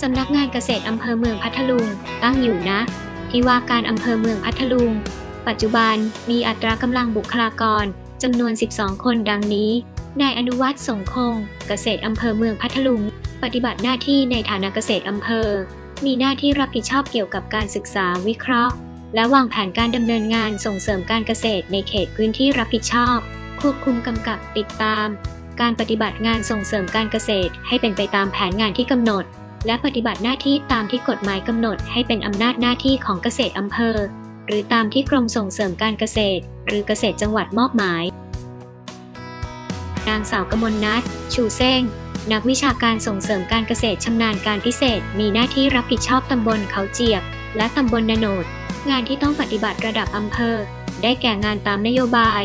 สำนักงานเกษตรอำเภอเมืองพัทลุงตั้งอยู่นะที่ว่าการอำเภอเมืองพัทลุง ปัจจุบันมีอัตรากำลังบุคลากรจำนวน 12 คนดังนี้ นายอนุวัฒน์สงคง เกษตรอำเภอเมืองพัทลุง ปฏิบัติหน้าที่ในฐานะเกษตรอำเภอ มีหน้าที่รับผิดชอบเกี่ยวกับการศึกษาวิเคราะห์ และวางแผนการดำเนินงานส่งเสริมการเกษตรในเขตพื้นที่รับผิดชอบ ควบคุมกำกับติดตาม การปฏิบัติงานส่งเสริมการเกษตร ให้เป็นไปตามแผนงานที่กำหนด และปฏิบัติหน้าที่ตามที่กฎหมายกำหนด ให้เป็นอำนาจหน้าที่ของเกษตรอำเภอ หรือตามที่กรมส่งเสริมการเกษตร หรือเกษตรจังหวัดมอบหมาย นางสาวกมลนัทชูเซ้งนักวิชาการส่งเสริมการเกษตรชำนาญการพิเศษ มีหน้าที่รับผิดชอบตำบลเขาเจียบ และตำบลนโนด งานที่ต้องปฏิบัติระดับอำเภอ ได้แก่งานตามนโยบาย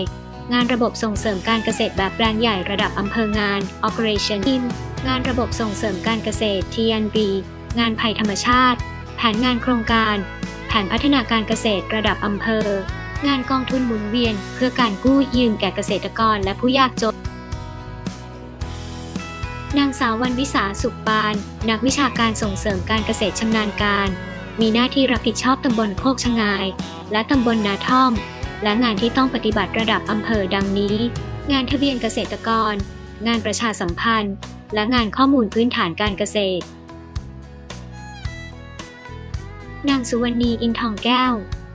งานระบบส่งเสริมการเกษตรแบบแปลงใหญ่ระดับอำเภองาน Operation Team งานระบบส่งเสริมการเกษตร TNB งานภัยธรรมชาติ แผนงานโครงการ แผนพัฒนาการเกษตรระดับอำเภอ งานกองทุนหมุนเวียน เพื่อการกู้ยืมแก่เกษตรกรและผู้ยากจน นางสาววันวิสาสุขปาน นักวิชาการส่งเสริมการเกษตรชำนาญการ มีหน้าที่รับผิดชอบตำบลโคกชงาย และตำบลนาท่อม และงานที่ต้องปฏิบัติระดับอำเภอดังนี้ งานทะเบียนเกษตรกร งานประชาสัมพันธ์ และงานข้อมูลพื้นฐานการเกษตร นางสุวรรณีอินทองแก้ว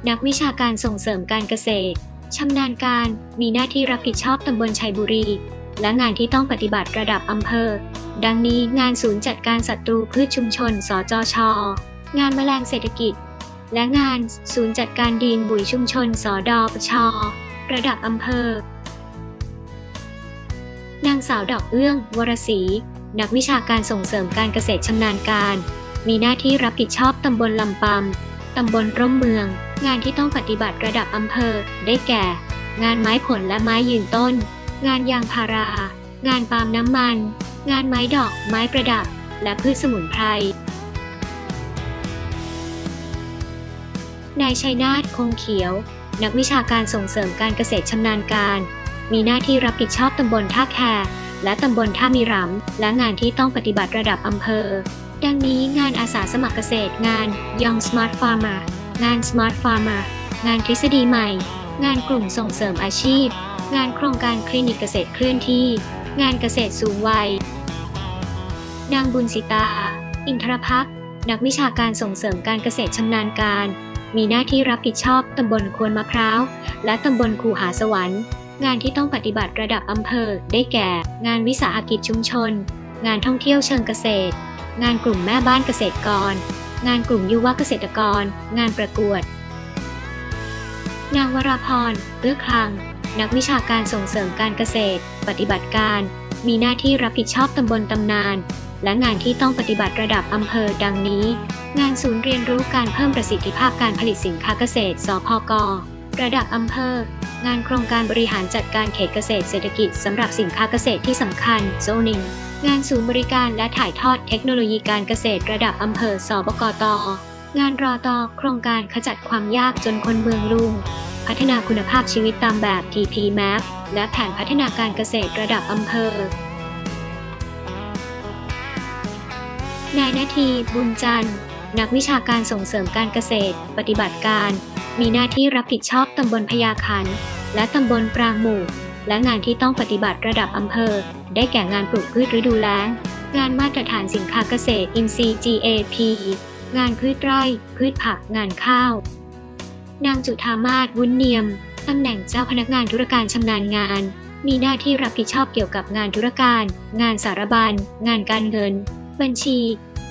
นักวิชาการส่งเสริมการเกษตรชำนาญการมีหน้าที่รับผิดชอบตำบลชัยบุรี และงานที่ต้องปฏิบัติระดับอำเภอ ดังนี้งานศูนย์จัดการศัตรูพืชชุมชน สจช งานแมลงเศรษฐกิจ และงานศูนย์จัดการดินบุ๋ยชุมชน สดปช ระดับอำเภอ นางสาวดอกเอื้อง วรศรี นักวิชาการส่งเสริมการเกษตรชำนาญการ มีหน้าที่รับผิดชอบตำบลลำปำตำบลร่มเมือง งานที่ต้องปฏิบัติระดับอำเภอ ได้แก่ งานไม้ผลและไม้ยืนต้น งานยางพารา งานปาล์มน้ำมัน งานไม้ดอก ไม้ประดับ และพืชสมุนไพร นายชัยนาทคงเขียว นักวิชาการส่งเสริมการเกษตรชำนาญการ มีหน้าที่รับผิดชอบตำบลท่าแคและตำบลท่ามีรำและงานที่ต้องปฏิบัติระดับอำเภอ ดังนี้งานอาสาสมัครเกษตรงาน Young Smart Farmer งาน Smart Farmer งานทฤษฎีใหม่ งานกลุ่มส่งเสริมอาชีพ งานโครงการคลินิกเกษตรเคลื่อนที่ งานเกษตรสูงวัย นางบุญสิตา อินทรพักษ์นักวิชาการส่งเสริมการเกษตรชำนาญการ มีหน้าที่รับผิดชอบตำบลควนมะพร้าว และตำบลคูหาสวรรค์ งานที่ต้องปฏิบัติระดับอำเภอได้แก่ งานวิสาหกิจชุมชน งานท่องเที่ยวเชิงเกษตร งานกลุ่มแม่บ้านเกษตรกร งานกลุ่มยุวเกษตรกร งานประกวด นางวราพรเอื้อคลัง นักวิชาการส่งเสริมการเกษตร ปฏิบัติการ มีหน้าที่รับผิดชอบตำบลตำนาน และงานที่ต้องปฏิบัติระดับอำเภอดังนี้ งานศูนย์เรียนรู้การเพิ่มประสิทธิภาพการผลิตสินค้าเกษตร สพก ระดับอำเภอ งานโครงการบริหารจัดการเขตเกษตรเศรษฐกิจสำหรับสินค้าเกษตรที่สำคัญ zoning งานศูนย์บริการและถ่ายทอดเทคโนโลยีการเกษตรระดับอำเภอ สบกต งานรอตอโครงการขจัดความยากจนคนเมืองลุง พัฒนาคุณภาพชีวิตตามแบบ TP Map และแผนพัฒนาการเกษตรระดับอำเภอ นายนาทีบุญจันทร์ นักวิชาการส่งเสริมการเกษตร ปฏิบัติการ มีหน้าที่รับผิดชอบตำบลพญาคัน และตำบลปรางหมู่ และงานที่ต้องปฏิบัติระดับอำเภอ ได้แก่งานปลูกพืชฤดูแล้ง งานมาตรฐานสินค้าเกษตรอินทรีย์ GAP งานพืชไร่ พืชผัก งานข้าว นางจุธามาศวุ้นเนียม ตำแหน่งเจ้าพนักงานธุรการชำนาญงาน มีหน้าที่รับผิดชอบเกี่ยวกับงานธุรการ งานสารบัญ งานการเงิน บัญชี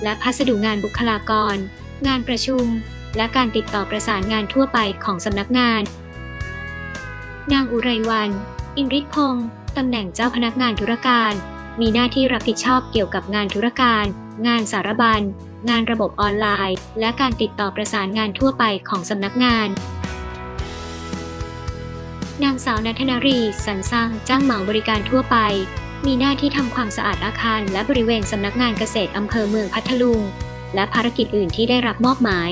และพัสดุงานบุคลากร งานประชุม และการติดต่อประสานงานทั่วไปของสำนักงาน นางอุไรวัน อินริพงศ์ตำแหน่งเจ้าพนักงานธุรการ มีหน้าที่รับผิดชอบเกี่ยวกับงานธุรการ งานสารบัญ งานระบบออนไลน์ และการติดต่อประสานงานทั่วไปของสำนักงานนางสาวนัทนารีสรรสร้างจ้างเหมาบริการทั่วไป มีหน้าที่ทำความสะอาดอาคารและบริเวณสำนักงานเกษตรอำเภอเมืองพัทลุง และภารกิจอื่นที่ได้รับมอบหมาย